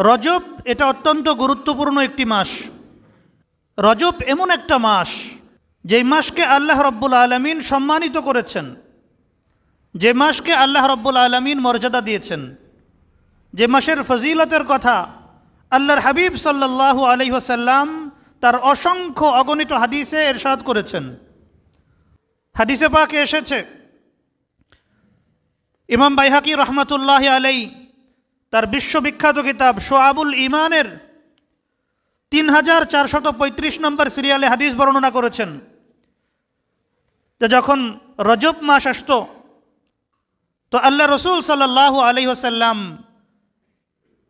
রজব এটা অত্যন্ত গুরুত্বপূর্ণ একটি মাস। রজব এমন একটা মাস, যেই মাসকে আল্লাহ রব্বুল আলমিন সম্মানিত করেছেন। যে মাসকে আল্লাহ রব্বুল আলমিন মর্যাদা দিয়েছেন। যে মাসের ফজিলতের কথা আল্লাহর হাবিব সাল্লাল্লাহু আলাইহি ওয়াসাল্লাম তার অসংখ্য অগণিত হাদিসে এরশাদ করেছেন। হাদিসে পাকে এসেছে। ইমাম বাইহাকি রহমতুল্লাহ আলাই তার বিশ্ববিখ্যাত কিতাব সোয়াবুল ইমানের তিন হাজার চারশত পঁয়ত্রিশ নম্বর সিরিয়ালে হাদিস বর্ণনা করেছেন। যে যখন রজব মাস আসতো, তো আল্লাহ রসুল সাল্লাহ আলি ওসাল্লাম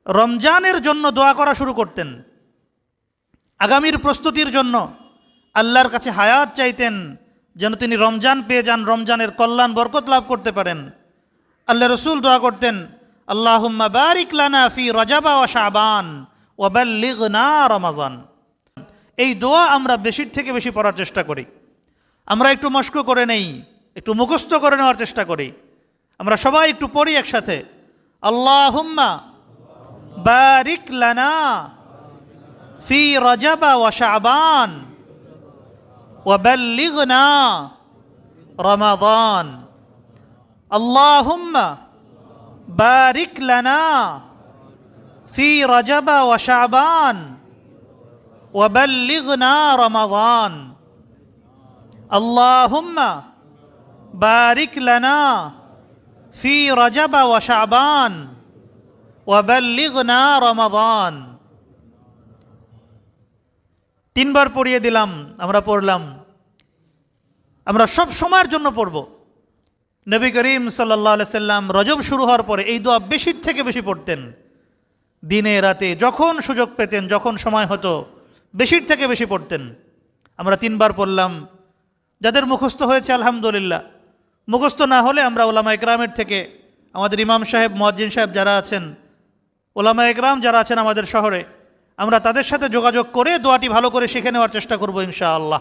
রমজানের জন্য দোয়া করা শুরু করতেন। আগামীর প্রস্তুতির জন্য আল্লাহর কাছে হায়াত চাইতেন যেন তিনি রমজান পেয়ে যান, রমজানের কল্যাণ, বরকত লাভ করতে পারেন। আল্লাহ রসুল দোয়া করতেন আল্লাহুম্মা বারিক লানা ফি রজাবা ও শাবান ওবাল্লিগনা রমাজান। এই দোয়া আমরা বেশির থেকে বেশি পড়ার চেষ্টা করি। আমরা একটু মস্ক করে নেই, একটু মুখস্থ করে নেওয়ার চেষ্টা করি। আমরা সবাই একটু পড়ি একসাথে। আল্লাহম্মা বারিক লানা ফি রজাবা ও শাবান ওবাল্লিগনা রমাদান আল্লাহুম্মা اللهم بارك لنا في رجب وشعبان وبلغنا رمضان اللهم بارك لنا في رجب وشعبان وبلغنا رمضان তিনবার পড়িয়ে দিলাম আমরা পড়লাম আমরা সব সময়ের জন্য পড়ব নবী করিম সাল্লাহ সাল্লাম রজব শুরু হওয়ার পরে এই দোয়া বেশির থেকে বেশি পড়তেন। দিনে, রাতে যখন সুযোগ পেতেন, যখন সময় হতো বেশির থেকে বেশি পড়তেন। আমরা তিনবার পড়লাম। যাদের মুখস্থ হয়েছে, আলহামদুলিল্লাহ। মুখস্থ না হলে আমরা ওলামা একরামের থেকে, আমাদের ইমাম সাহেব মজ্জিন সাহেব যারা আছেন, ওলামা একরাম যারা আছেন আমাদের শহরে, আমরা তাদের সাথে যোগাযোগ করে দোয়াটি ভালো করে শিখে নেওয়ার চেষ্টা করব ইনশাআল্লাহ।